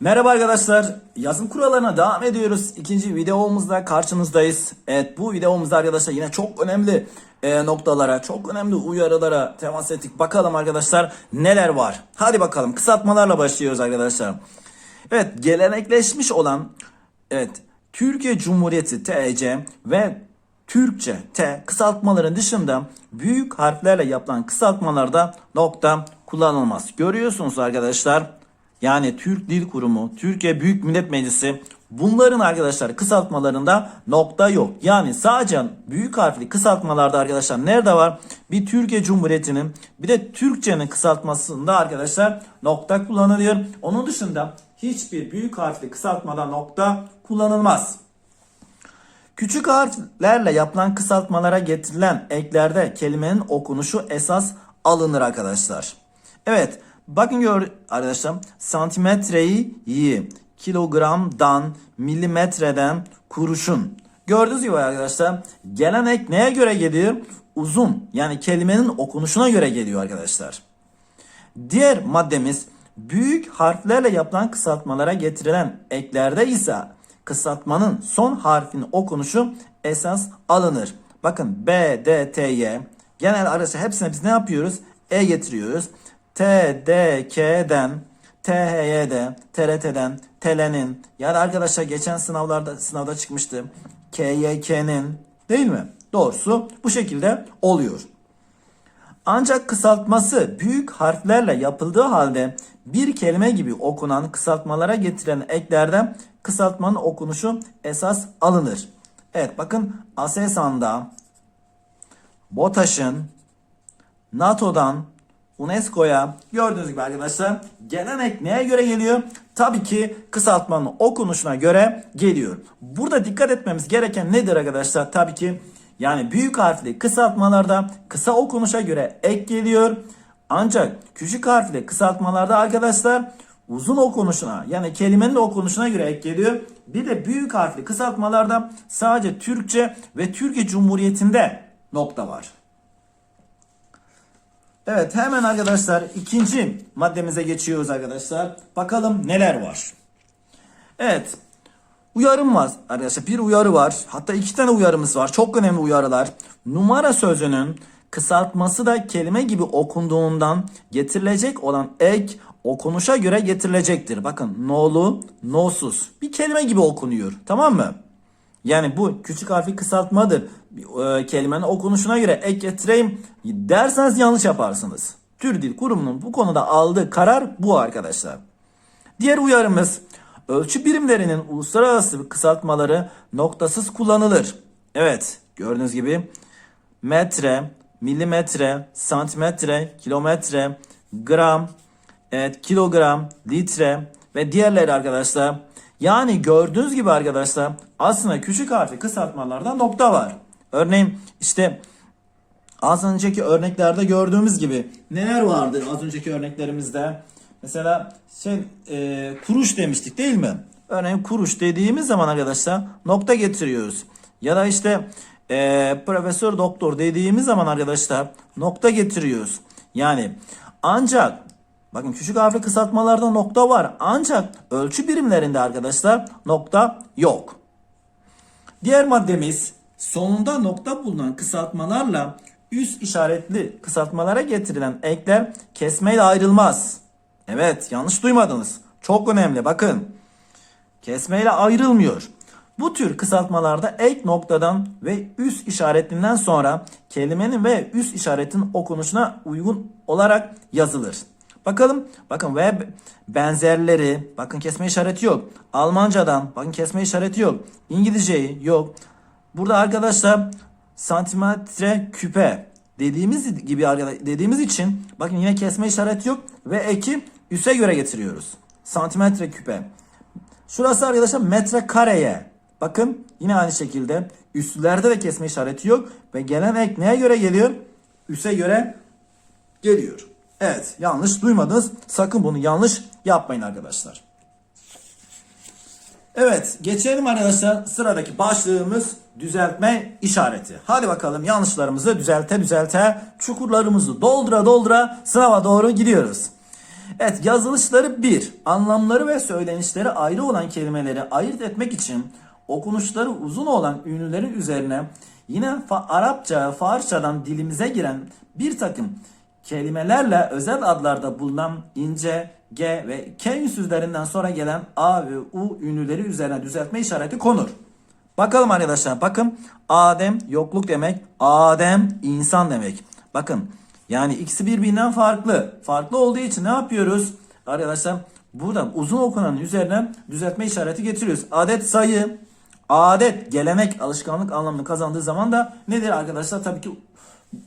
Merhaba arkadaşlar. Yazım kurallarına devam ediyoruz. İkinci videomuzda karşınızdayız. Evet bu videomuzda arkadaşlar yine çok önemli e, noktalara, çok önemli uyarılara temas ettik. Bakalım arkadaşlar neler var. Hadi bakalım kısaltmalarla başlıyoruz arkadaşlar. Evet gelenekleşmiş olan evet Türkiye Cumhuriyeti TC ve Türkçe T kısaltmaların dışında büyük harflerle yapılan kısaltmalarda nokta kullanılmaz. Görüyorsunuz arkadaşlar. Yani Türk Dil Kurumu, Türkiye Büyük Millet Meclisi bunların arkadaşlar kısaltmalarında nokta yok. Yani sadece büyük harfli kısaltmalarda arkadaşlar nerede var? Bir Türkiye Cumhuriyeti'nin bir de Türkçenin kısaltmasında arkadaşlar nokta kullanılıyor. Onun dışında hiçbir büyük harfli kısaltmada nokta kullanılmaz. Küçük harflerle yapılan kısaltmalara getirilen eklerde kelimenin okunuşu esas alınır arkadaşlar. Evet bakın gör arkadaşlar santimetreyi yi kilogramdan milimetreden kuruşun. Gördüğünüz gibi arkadaşlar gelen ek neye göre geliyor? Uzun yani kelimenin okunuşuna göre geliyor arkadaşlar. Diğer maddemiz büyük harflerle yapılan kısaltmalara getirilen eklerde ise kısaltmanın son harfinin okunuşu esas alınır. Bakın B, D, T, Y. Genel arkadaşlar hepsine biz ne yapıyoruz? E getiriyoruz. T, D, K'den, THY'de, TRT'den, TL'nin ya da arkadaşlar geçen sınavlarda sınavda çıkmıştı. KYK'nin değil mi? Doğrusu bu şekilde oluyor. Ancak kısaltması büyük harflerle yapıldığı halde bir kelime gibi okunan kısaltmalara getirilen eklerde kısaltmanın okunuşu esas alınır. Evet bakın Aselsan'da, BOTAŞ'ın, NATO'dan, UNESCO'ya gördüğünüz gibi arkadaşlar gelen ek neye göre geliyor? Tabii ki kısaltmanın okunuşuna göre geliyor. Burada dikkat etmemiz gereken nedir arkadaşlar? Tabii ki yani büyük harfli kısaltmalarda kısa okunuşa göre ek geliyor. Ancak küçük harfli kısaltmalarda arkadaşlar uzun okunuşuna yani kelimenin okunuşuna göre ek geliyor. Bir de büyük harfli kısaltmalarda sadece Türkçe ve Türkiye Cumhuriyeti'nde nokta var. Evet hemen arkadaşlar ikinci maddemize geçiyoruz arkadaşlar. Bakalım neler var. Evet uyarım var arkadaşlar bir uyarı var. Hatta iki tane uyarımız var. Çok önemli uyarılar. Numara sözünün kısaltması da kelime gibi okunduğundan getirilecek olan ek okunuşa göre getirilecektir. Bakın nolu, nosuz. Bir kelime gibi okunuyor. Tamam mı? Yani bu küçük harfi kısaltmadır. E, kelimenin okunuşuna göre ek derseniz yanlış yaparsınız. Tür Dil Kurumu'nun bu konuda aldığı karar bu arkadaşlar. Diğer uyarımız ölçü birimlerinin uluslararası kısaltmaları noktasız kullanılır. Evet gördüğünüz gibi metre, milimetre, santimetre, kilometre, gram, evet, kilogram, litre ve diğerleri arkadaşlar. Yani gördüğünüz gibi arkadaşlar aslında küçük harfli kısaltmalarda nokta var. Örneğin işte az önceki örneklerde gördüğümüz gibi neler vardı az önceki örneklerimizde? Mesela şey e, kuruş demiştik değil mi? Örneğin kuruş dediğimiz zaman arkadaşlar nokta getiriyoruz. Ya da işte e, profesör doktor dediğimiz zaman arkadaşlar nokta getiriyoruz. Yani ancak bakın küçük harfli kısaltmalarda nokta var. Ancak ölçü birimlerinde arkadaşlar nokta yok. Diğer maddemiz sonunda nokta bulunan kısaltmalarla üst işaretli kısaltmalara getirilen ekler kesmeyle ayrılmaz. Evet yanlış duymadınız. Çok önemli bakın. Kesmeyle ayrılmıyor. Bu tür kısaltmalarda ek noktadan ve üst işaretinden sonra kelimenin ve üst işaretin okunuşuna uygun olarak yazılır. Bakalım bakın ve benzerleri bakın kesme işareti yok. Almancadan bakın kesme işareti yok. İngilizceyi yok. Burada arkadaşlar santimetre küpe dediğimiz gibi dediğimiz için bakın yine kesme işareti yok ve eki üse göre getiriyoruz. Santimetre küpe. Şurası arkadaşlar metre kareye. Bakın yine aynı şekilde üstlerde de kesme işareti yok ve gelen ek neye göre geliyor? Üse göre geliyor. Evet yanlış duymadınız. Sakın bunu yanlış yapmayın arkadaşlar. Evet geçelim arkadaşlar sıradaki başlığımız düzeltme işareti. Hadi bakalım yanlışlarımızı düzelte düzelte çukurlarımızı doldura doldura sınava doğru gidiyoruz. Evet yazılışları bir. Anlamları ve söylenişleri ayrı olan kelimeleri ayırt etmek için okunuşları uzun olan ünlülerin üzerine yine fa- Arapça, Farsçadan dilimize giren bir takım kelimelerle özel adlarda bulunan ince, G ve K ünsüzlerinden sonra gelen A ve U ünlüleri üzerine düzeltme işareti konur. Bakalım arkadaşlar bakın Adem yokluk demek. Adem insan demek. Bakın yani ikisi birbirinden farklı. Farklı olduğu için ne yapıyoruz? Arkadaşlar buradan uzun okunan üzerine düzeltme işareti getiriyoruz. Adet sayı, adet, gelenek, alışkanlık anlamını kazandığı zaman da nedir arkadaşlar? Tabii ki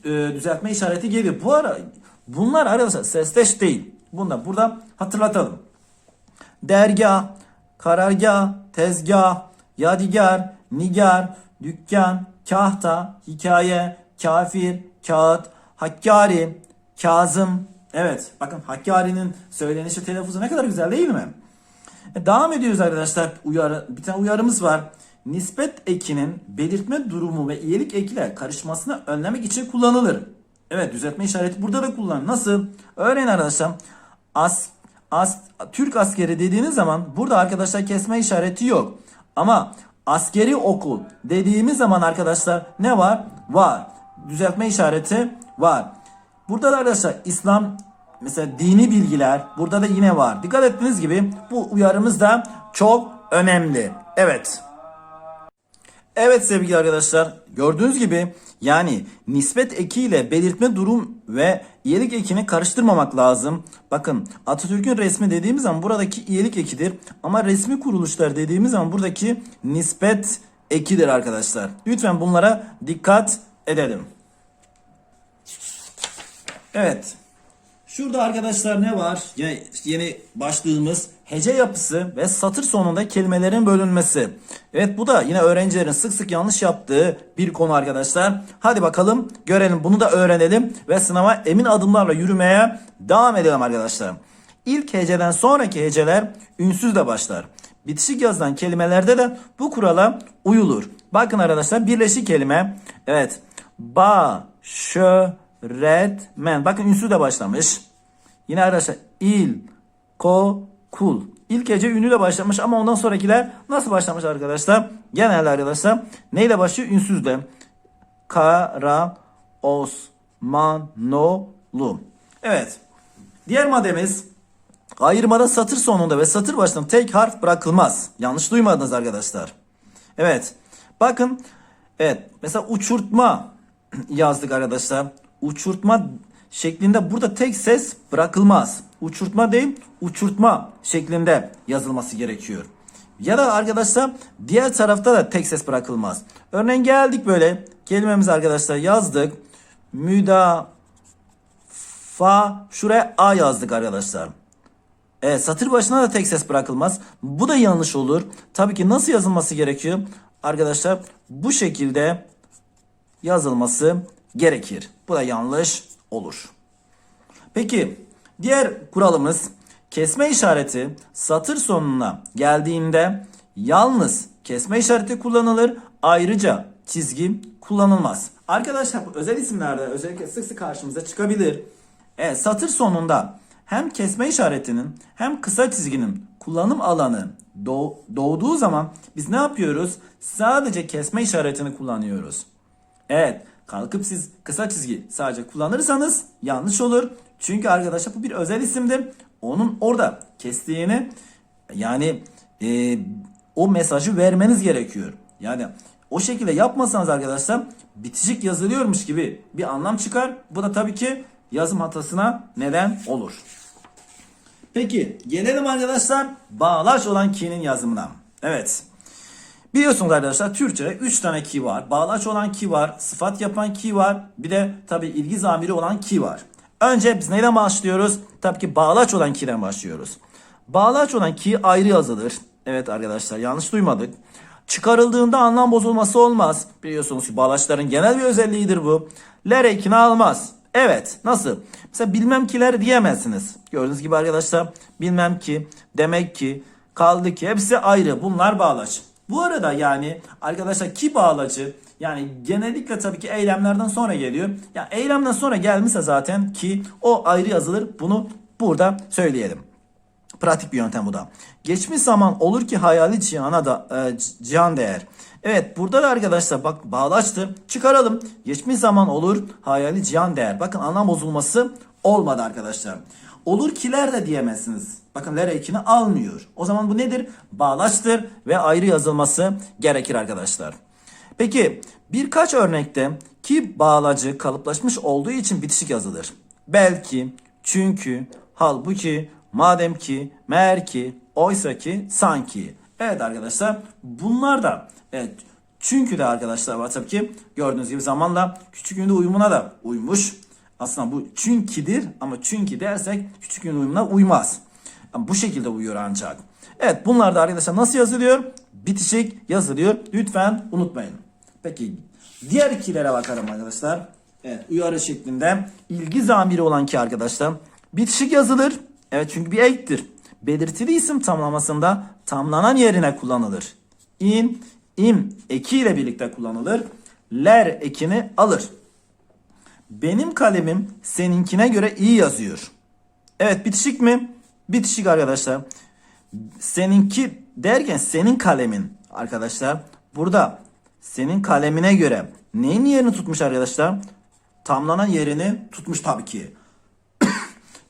e, düzeltme işareti geliyor. Bu ara bunlar arkadaşlar sesteş değil. Bunu da burada hatırlatalım dergah, karargah, tezgah, yadigar, nigar, dükkan, kahta, hikaye, kafir, kağıt, hakkari, kazım. Evet bakın Hakkari'nin söylenişi telaffuzu ne kadar güzel değil mi? E, Devam ediyoruz arkadaşlar. Uyarı, bir tane uyarımız var. Nispet ekinin belirtme durumu ve iyilik ekiyle karışmasını önlemek için kullanılır. Evet düzeltme işareti burada da kullanılır. Nasıl? Örneğin arkadaşlar as, as, Türk askeri dediğiniz zaman burada arkadaşlar kesme işareti yok. Ama askeri okul dediğimiz zaman arkadaşlar ne var? Var. Düzeltme işareti var. Burada da arkadaşlar İslam mesela dini bilgiler burada da yine var. Dikkat ettiğiniz gibi bu uyarımız da çok önemli. Evet. Evet sevgili arkadaşlar gördüğünüz gibi yani nispet ekiyle belirtme durum ve iyilik ekini karıştırmamak lazım. Bakın Atatürk'ün resmi dediğimiz zaman buradaki iyilik ekidir ama resmi kuruluşlar dediğimiz zaman buradaki nispet ekidir arkadaşlar. Lütfen bunlara dikkat edelim. Evet. Şurada arkadaşlar ne var? Yine yeni başlığımız hece yapısı ve satır sonunda kelimelerin bölünmesi. Evet bu da yine öğrencilerin sık sık yanlış yaptığı bir konu arkadaşlar. Hadi bakalım görelim bunu da öğrenelim ve sınava emin adımlarla yürümeye devam edelim arkadaşlar. İlk heceden sonraki heceler ünsüzle başlar. Bitişik yazılan kelimelerde de bu kurala uyulur. Bakın arkadaşlar birleşik kelime. Evet. Ba, şö, red, men. Bakın ünsüzle başlamış. Yine arkadaşlar il, ko, kul. İlk hece ünlüyle başlamış ama ondan sonrakiler nasıl başlamış arkadaşlar? Genelde arkadaşlar neyle başlıyor? Ünsüzle. Kara, Osmanolu. Evet. Diğer maddemiz ayırmada satır sonunda ve satır başında tek harf bırakılmaz. Yanlış duymadınız arkadaşlar. Evet. Bakın. Evet. Mesela uçurtma yazdık arkadaşlar. Uçurtma şeklinde burada tek ses bırakılmaz. Uçurtma değil, uçurtma şeklinde yazılması gerekiyor. Ya da arkadaşlar diğer tarafta da tek ses bırakılmaz. Örneğin geldik böyle kelimemizi arkadaşlar yazdık. Müdafaa şuraya A yazdık arkadaşlar. Evet satır başına da tek ses bırakılmaz. Bu da yanlış olur. Tabii ki nasıl yazılması gerekiyor? Arkadaşlar bu şekilde yazılması gerekir. Bu da yanlış olur. Peki diğer kuralımız kesme işareti satır sonuna geldiğinde yalnız kesme işareti kullanılır. Ayrıca çizgi kullanılmaz. Arkadaşlar bu özel isimlerde özellikle sık sık karşımıza çıkabilir. Evet, satır sonunda hem kesme işaretinin hem kısa çizginin kullanım alanı doğ- doğduğu zaman biz ne yapıyoruz? Sadece kesme işaretini kullanıyoruz. Evet kalkıp siz kısa çizgi sadece kullanırsanız yanlış olur. Çünkü arkadaşlar bu bir özel isimdir. Onun orada kestiğini yani e, o mesajı vermeniz gerekiyor. Yani o şekilde yapmasanız arkadaşlar bitişik yazılıyormuş gibi bir anlam çıkar. Bu da tabii ki yazım hatasına neden olur. Peki gelelim arkadaşlar bağlaç olan ki'nin yazımına. Evet. Biliyorsunuz arkadaşlar Türkçe'de 3 tane ki var. Bağlaç olan ki var, sıfat yapan ki var, bir de tabi ilgi zamiri olan ki var. Önce biz neyden başlıyoruz? Tabii ki bağlaç olan ki'den başlıyoruz. Bağlaç olan ki ayrı yazılır. Evet arkadaşlar yanlış duymadık. Çıkarıldığında anlam bozulması olmaz. Biliyorsunuz ki bağlaçların genel bir özelliğidir bu. Ler ekini almaz. Evet nasıl? Mesela bilmem kiler diyemezsiniz. Gördüğünüz gibi arkadaşlar bilmem ki, demek ki, kaldı ki hepsi ayrı. Bunlar bağlaç. Bu arada yani arkadaşlar ki bağlacı yani genellikle tabii ki eylemlerden sonra geliyor. Ya eylemden sonra gelmişse zaten ki o ayrı yazılır. Bunu burada söyleyelim. Pratik bir yöntem bu da. Geçmiş zaman olur ki hayali cihana da e, cihan değer. Evet burada da arkadaşlar bak bağlaçtır. Çıkaralım. Geçmiş zaman olur hayali cihan değer. Bakın anlam bozulması olmadı arkadaşlar. Olur kiler de diyemezsiniz. Bakın ler ekini almıyor. O zaman bu nedir? Bağlaçtır ve ayrı yazılması gerekir arkadaşlar. Peki birkaç örnekte ki bağlacı kalıplaşmış olduğu için bitişik yazılır. Belki, çünkü, halbuki, madem ki, meğer ki, oysa ki, sanki. Evet arkadaşlar bunlar da evet çünkü de arkadaşlar var tabii ki gördüğünüz gibi zamanla küçük ünlü uyumuna da uymuş. Aslında bu çünkidir ama çünkü dersek küçük ünlü uyumuna uymaz. Ama bu şekilde uyuyor ancak. Evet bunlar da arkadaşlar nasıl yazılıyor? Bitişik yazılıyor. Lütfen unutmayın. Peki diğer ikilere bakalım arkadaşlar. Evet uyarı şeklinde ilgi zamiri olan ki arkadaşlar bitişik yazılır. Evet çünkü bir ektir. Belirtili isim tamlamasında tamlanan yerine kullanılır. İn, im eki ile birlikte kullanılır. Ler ekini alır. Benim kalemim seninkine göre iyi yazıyor. Evet bitişik mi? Bitişik arkadaşlar. Seninki derken senin kalemin arkadaşlar. Burada senin kalemine göre neyin yerini tutmuş arkadaşlar? Tamlanan yerini tutmuş tabii ki.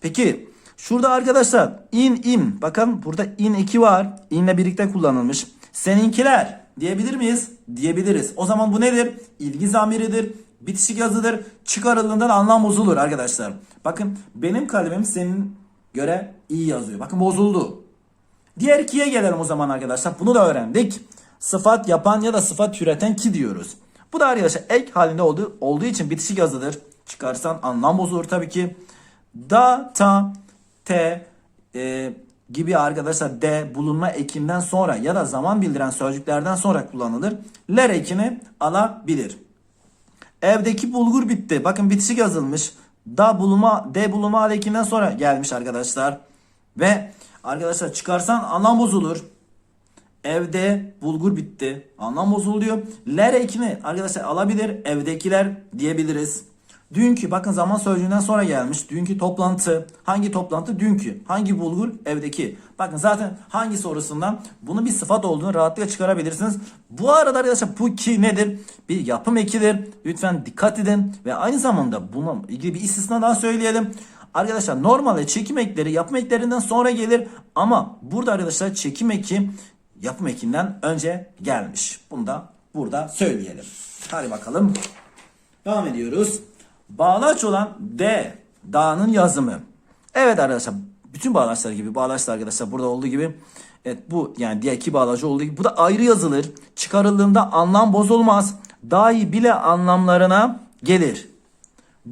Peki şurada arkadaşlar in im bakın burada in eki var. İnle birlikte kullanılmış. Seninkiler diyebilir miyiz? Diyebiliriz. O zaman bu nedir? İlgi zamiridir. Bitişik yazıdır. Çıkarıldığından anlam bozulur arkadaşlar. Bakın benim kalemim senin göre iyi yazıyor. Bakın bozuldu. Diğer ikiye gelelim o zaman arkadaşlar. Bunu da öğrendik. Sıfat yapan ya da sıfat türeten ki diyoruz. Bu da arkadaşlar ek halinde olduğu, olduğu için bitişik yazıdır. Çıkarsan anlam bozulur tabii ki. Da, ta, te e, gibi arkadaşlar de bulunma ekinden sonra ya da zaman bildiren sözcüklerden sonra kullanılır. Ler ekini alabilir. Evdeki bulgur bitti. Bakın bitişik yazılmış. Da buluma, de buluma alekinden sonra gelmiş arkadaşlar. Ve arkadaşlar çıkarsan anlam bozulur. Evde bulgur bitti. Anlam bozuluyor. Ler ekini arkadaşlar alabilir. Evdekiler diyebiliriz. Dünkü bakın zaman sözcüğünden sonra gelmiş. Dünkü toplantı. Hangi toplantı? Dünkü. Hangi bulgur? Evdeki. Bakın zaten hangi sorusundan bunun bir sıfat olduğunu rahatlıkla çıkarabilirsiniz. Bu arada arkadaşlar bu ki nedir? Bir yapım ekidir. Lütfen dikkat edin. Ve aynı zamanda buna ilgili bir istisna daha söyleyelim. Arkadaşlar normalde çekim ekleri yapım eklerinden sonra gelir. Ama burada arkadaşlar çekim eki yapım ekinden önce gelmiş. Bunu da burada söyleyelim. Hadi bakalım. Devam ediyoruz. Bağlaç olan D, dağının yazımı. Evet arkadaşlar, bütün bağlaçlar gibi, bağlaçlar arkadaşlar burada olduğu gibi. Evet bu yani diğer iki bağlacı olduğu gibi bu da ayrı yazılır. Çıkarıldığında anlam bozulmaz. Dahi bile anlamlarına gelir.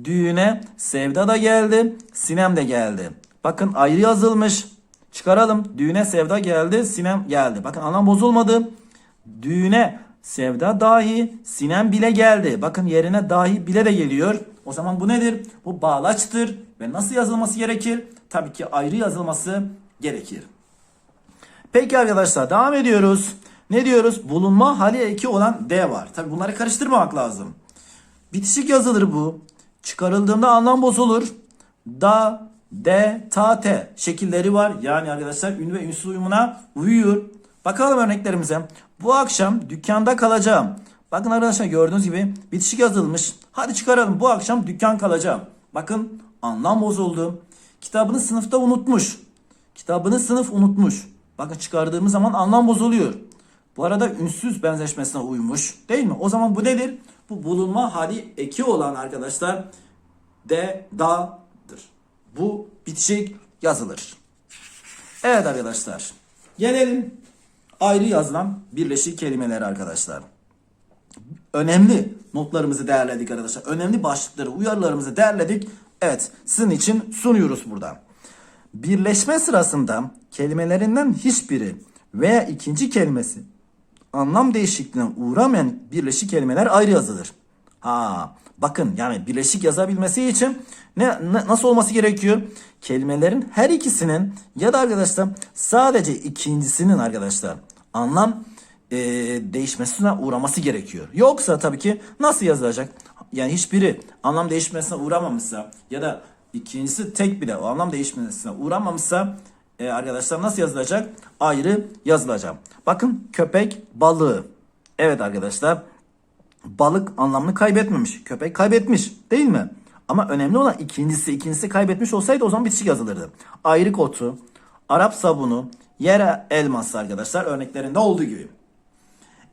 Düğüne sevda da geldi, sinem de geldi. Bakın ayrı yazılmış. Çıkaralım. Düğüne sevda geldi, sinem geldi. Bakın anlam bozulmadı. Düğüne sevda dahi, sinem bile geldi. Bakın yerine dahi bile de geliyor. O zaman bu nedir? Bu bağlaçtır ve nasıl yazılması gerekir? Tabii ki ayrı yazılması gerekir. Peki arkadaşlar devam ediyoruz. Ne diyoruz? Bulunma hali eki olan D var. Tabii bunları karıştırmamak lazım. Bitişik yazılır bu. Çıkarıldığında anlam bozulur. Da, de, ta, te şekilleri var. Yani arkadaşlar ünlü ve ünsüz uyumuna uyuyor. Bakalım örneklerimize. Bu akşam dükkanda kalacağım. Bakın arkadaşlar gördüğünüz gibi bitişik yazılmış. Hadi çıkaralım. Bu akşam dükkan kalacağım. Bakın anlam bozuldu. Kitabını sınıfta unutmuş. Kitabını sınıf unutmuş. Bakın çıkardığımız zaman anlam bozuluyor. Bu arada ünsüz benzeşmesine uymuş. Değil mi? O zaman bu nedir? Bu bulunma hali eki olan arkadaşlar de dadır. Bu bitişik yazılır. Evet arkadaşlar. Gelelim ayrı yazılan birleşik kelimeler arkadaşlar. Önemli notlarımızı değerledik arkadaşlar. Önemli başlıkları, uyarılarımızı değerledik. Evet, sizin için sunuyoruz burada. Birleşme sırasında kelimelerinden hiçbiri veya ikinci kelimesi anlam değişikliğine uğramayan birleşik kelimeler ayrı yazılır. Ha, bakın yani birleşik yazabilmesi için ne, ne- nasıl olması gerekiyor? Kelimelerin her ikisinin ya da arkadaşlar sadece ikincisinin arkadaşlar anlam e, değişmesine uğraması gerekiyor. Yoksa tabii ki nasıl yazılacak? Yani hiçbiri anlam değişmesine uğramamışsa ya da ikincisi tek bile o anlam değişmesine uğramamışsa e, arkadaşlar nasıl yazılacak? Ayrı yazılacak. Bakın köpek balığı. Evet arkadaşlar balık anlamını kaybetmemiş. Köpek kaybetmiş değil mi? Ama önemli olan ikincisi. ikincisi kaybetmiş olsaydı o zaman bitişik yazılırdı. Ayrık otu, Arap sabunu, yere elması arkadaşlar örneklerinde olduğu gibi.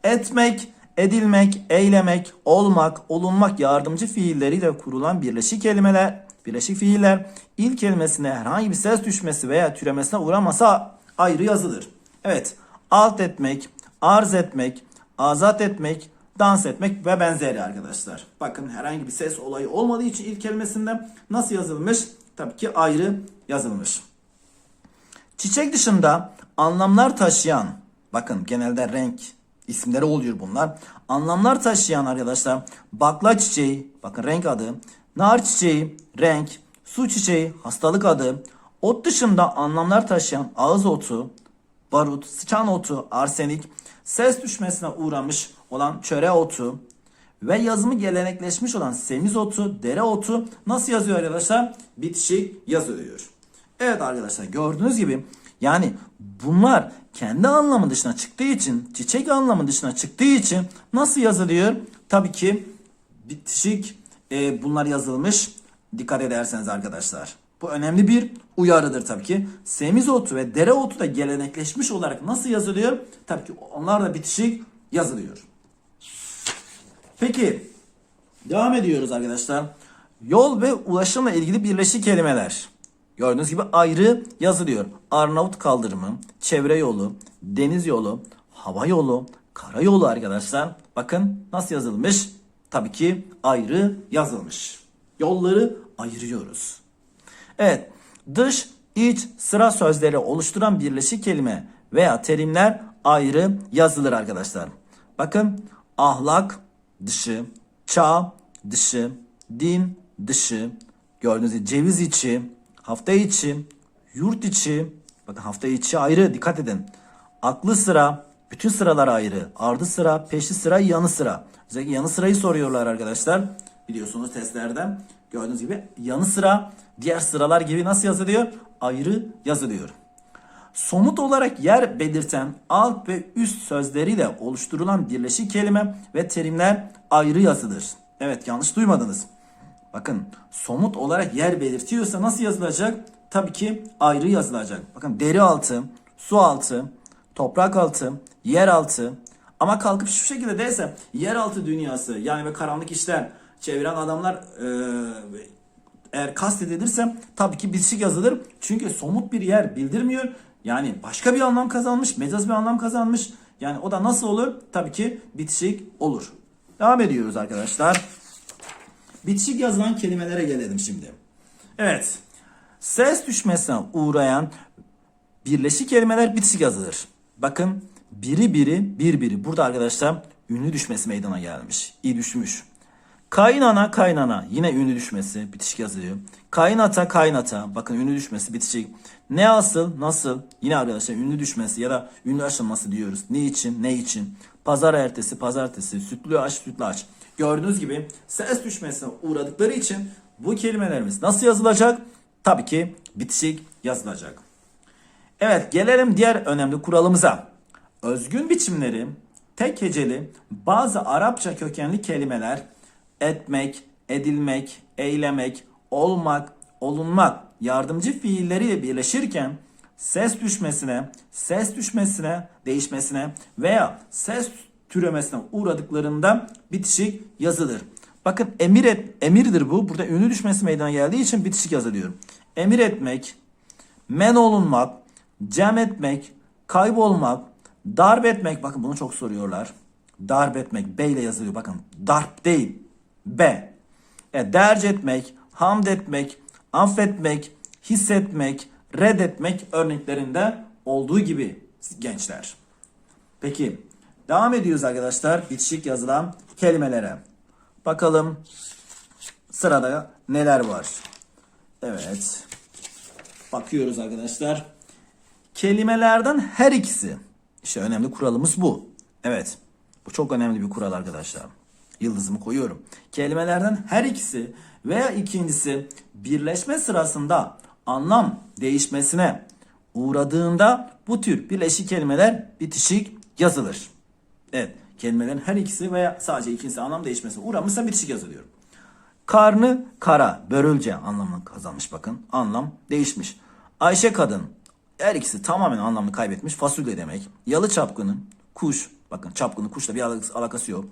Etmek, edilmek, eylemek, olmak, olunmak yardımcı fiilleriyle kurulan birleşik kelimeler, birleşik fiiller ilk kelimesine herhangi bir ses düşmesi veya türemesine uğramasa ayrı yazılır. Evet, alt etmek, arz etmek, azat etmek, dans etmek ve benzeri arkadaşlar. Bakın herhangi bir ses olayı olmadığı için ilk kelimesinde nasıl yazılmış? Tabii ki ayrı yazılmış. Çiçek dışında anlamlar taşıyan, bakın genelde renk isimleri oluyor bunlar. Anlamlar taşıyan arkadaşlar bakla çiçeği, bakın renk adı, nar çiçeği, renk, su çiçeği, hastalık adı, ot dışında anlamlar taşıyan ağız otu, barut, sıçan otu, arsenik, ses düşmesine uğramış olan çöre otu ve yazımı gelenekleşmiş olan semizotu, dereotu nasıl yazıyor arkadaşlar? Bitişik yazılıyor. Evet arkadaşlar gördüğünüz gibi yani bunlar kendi anlamı dışına çıktığı için, çiçek anlamı dışına çıktığı için nasıl yazılıyor? Tabii ki bitişik e, bunlar yazılmış. Dikkat ederseniz arkadaşlar. Bu önemli bir uyarıdır tabii ki. Semizotu ve dereotu da gelenekleşmiş olarak nasıl yazılıyor? Tabii ki onlar da bitişik yazılıyor. Peki devam ediyoruz arkadaşlar. Yol ve ulaşımla ilgili birleşik kelimeler. Gördüğünüz gibi ayrı yazılıyor. Arnavut kaldırımı, çevre yolu, deniz yolu, hava yolu, karayolu arkadaşlar. Bakın nasıl yazılmış? Tabii ki ayrı yazılmış. Yolları ayırıyoruz. Evet, dış, iç, sıra sözleri oluşturan birleşik kelime veya terimler ayrı yazılır arkadaşlar. Bakın ahlak dışı, çağ dışı, din dışı, gördüğünüz gibi ceviz içi, hafta içi, yurt içi, bakın hafta içi ayrı dikkat edin. Aklı sıra, bütün sıralar ayrı. Ardı sıra, peşi sıra, yanı sıra. Özellikle yanı sırayı soruyorlar arkadaşlar. Biliyorsunuz testlerde. Gördüğünüz gibi yanı sıra diğer sıralar gibi nasıl yazılıyor? Ayrı yazılıyor. Somut olarak yer belirten alt ve üst sözleriyle oluşturulan birleşik kelime ve terimler ayrı yazılır. Evet yanlış duymadınız. Bakın somut olarak yer belirtiyorsa nasıl yazılacak? Tabii ki ayrı yazılacak. Bakın deri altı, su altı, toprak altı, yer altı. Ama kalkıp şu şekilde derse yer altı dünyası yani ve karanlık işler çeviren adamlar eee eğer kastedilirse tabii ki bitişik yazılır. Çünkü somut bir yer bildirmiyor. Yani başka bir anlam kazanmış, mecaz bir anlam kazanmış. Yani o da nasıl olur? Tabii ki bitişik olur. Devam ediyoruz arkadaşlar. Bitişik yazılan kelimelere gelelim şimdi. Evet. Ses düşmesine uğrayan birleşik kelimeler bitişik yazılır. Bakın biri biri bir biri. Burada arkadaşlar ünlü düşmesi meydana gelmiş. İ düşmüş. Kaynana kaynana yine ünlü düşmesi bitişik yazılıyor. Kaynata kaynata bakın ünlü düşmesi bitişik. Ne asıl nasıl yine arkadaşlar ünlü düşmesi ya da ünlü açılması diyoruz. Ne için ne için. Pazar ertesi pazartesi sütlü aç sütlü aç. Gördüğünüz gibi ses düşmesine uğradıkları için bu kelimelerimiz nasıl yazılacak? Tabii ki bitişik yazılacak. Evet gelelim diğer önemli kuralımıza. Özgün biçimleri, tek heceli, bazı Arapça kökenli kelimeler etmek, edilmek, eylemek, olmak, olunmak yardımcı fiilleriyle birleşirken ses düşmesine, ses düşmesine, değişmesine veya ses türemesine uğradıklarında bitişik yazılır. Bakın emir et, emirdir bu. Burada ünlü düşmesi meydana geldiği için bitişik yazılıyor. Emir etmek, men olunmak, cem etmek, kaybolmak, darp etmek. Bakın bunu çok soruyorlar. Darp etmek B ile yazılıyor. Bakın darp değil. B. E, derc etmek, hamd etmek, affetmek, hissetmek, reddetmek örneklerinde olduğu gibi gençler. Peki devam ediyoruz arkadaşlar bitişik yazılan kelimelere. Bakalım sırada neler var. Evet. Bakıyoruz arkadaşlar. Kelimelerden her ikisi. İşte önemli kuralımız bu. Evet. Bu çok önemli bir kural arkadaşlar. Yıldızımı koyuyorum. Kelimelerden her ikisi veya ikincisi birleşme sırasında anlam değişmesine uğradığında bu tür birleşik kelimeler bitişik yazılır. Evet, kelimelerin her ikisi veya sadece ikincisi anlam değişmesine uğramışsa bitişik yazılıyor. Karnı kara, börülce anlamını kazanmış bakın. Anlam değişmiş. Ayşe kadın, her ikisi tamamen anlamını kaybetmiş. Fasulye demek. Yalı çapkını, kuş. Bakın çapkını kuşla bir alakası yok.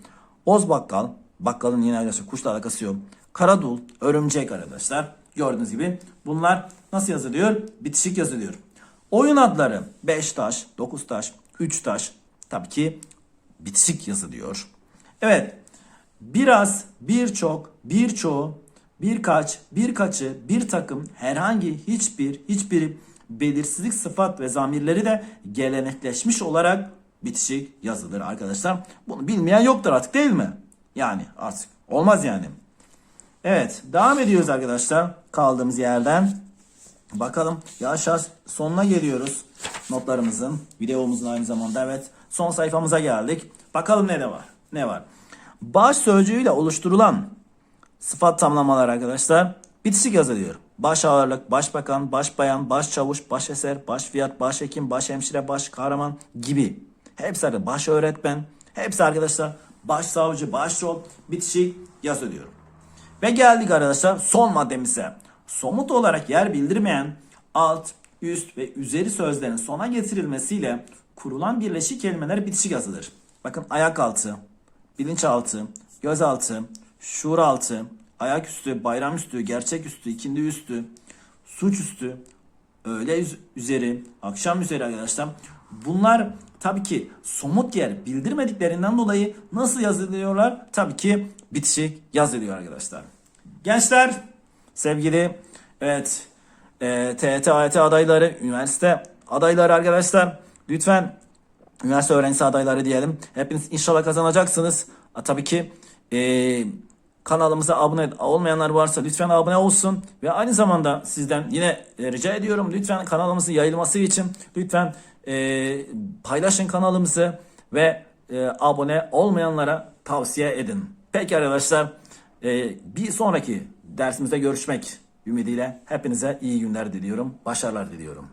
Oz bakkal, bakkalın yine alakası kuşla alakası yok. Karadul, örümcek arkadaşlar. Gördüğünüz gibi bunlar nasıl yazılıyor? Bitişik yazılıyor. Oyun adları 5 taş, 9 taş, 3 taş. Tabii ki bitişik yazılıyor. Evet. Biraz, birçok, birçoğu, birkaç, birkaçı, bir takım, herhangi, hiçbir, hiçbiri belirsizlik sıfat ve zamirleri de gelenekleşmiş olarak bitişik yazılır arkadaşlar. Bunu bilmeyen yoktur artık değil mi? Yani artık olmaz yani. Evet devam ediyoruz arkadaşlar kaldığımız yerden. Bakalım yavaş yavaş sonuna geliyoruz notlarımızın. Videomuzun aynı zamanda evet son sayfamıza geldik. Bakalım ne de var. Ne var? Baş sözcüğüyle oluşturulan sıfat tamlamalar arkadaşlar bitişik yazılıyor. Baş ağırlık, başbakan, başbayan, başçavuş, başeser, başfiyat, başhekim, başhemşire, baş kahraman gibi. Hepsi arkadaşlar baş öğretmen. Hepsi arkadaşlar başsavcı, başrol bitişik yazılıyor. Ve geldik arkadaşlar son maddemize. Somut olarak yer bildirmeyen alt, üst ve üzeri sözlerin sona getirilmesiyle kurulan birleşik kelimeler bitişik yazılır. Bakın ayak altı, bilinçaltı, gözaltı, şuur altı, ayaküstü, bayramüstü, gerçeküstü, ikindi üstü, suçüstü, öğle üz- üzeri, akşam üzeri arkadaşlar. Bunlar tabii ki somut yer bildirmediklerinden dolayı nasıl yazılıyorlar? Tabii ki bitişik yazılıyor arkadaşlar. Gençler, sevgili evet e, TET, AYT adayları, üniversite adayları arkadaşlar lütfen üniversite öğrencisi adayları diyelim. Hepiniz inşallah kazanacaksınız. Ha, tabii ki e, kanalımıza abone olmayanlar varsa lütfen abone olsun. Ve aynı zamanda sizden yine e, rica ediyorum lütfen kanalımızın yayılması için lütfen e, paylaşın kanalımızı ve e, abone olmayanlara tavsiye edin. Peki arkadaşlar e, bir sonraki dersimizde görüşmek ümidiyle hepinize iyi günler diliyorum. Başarılar diliyorum.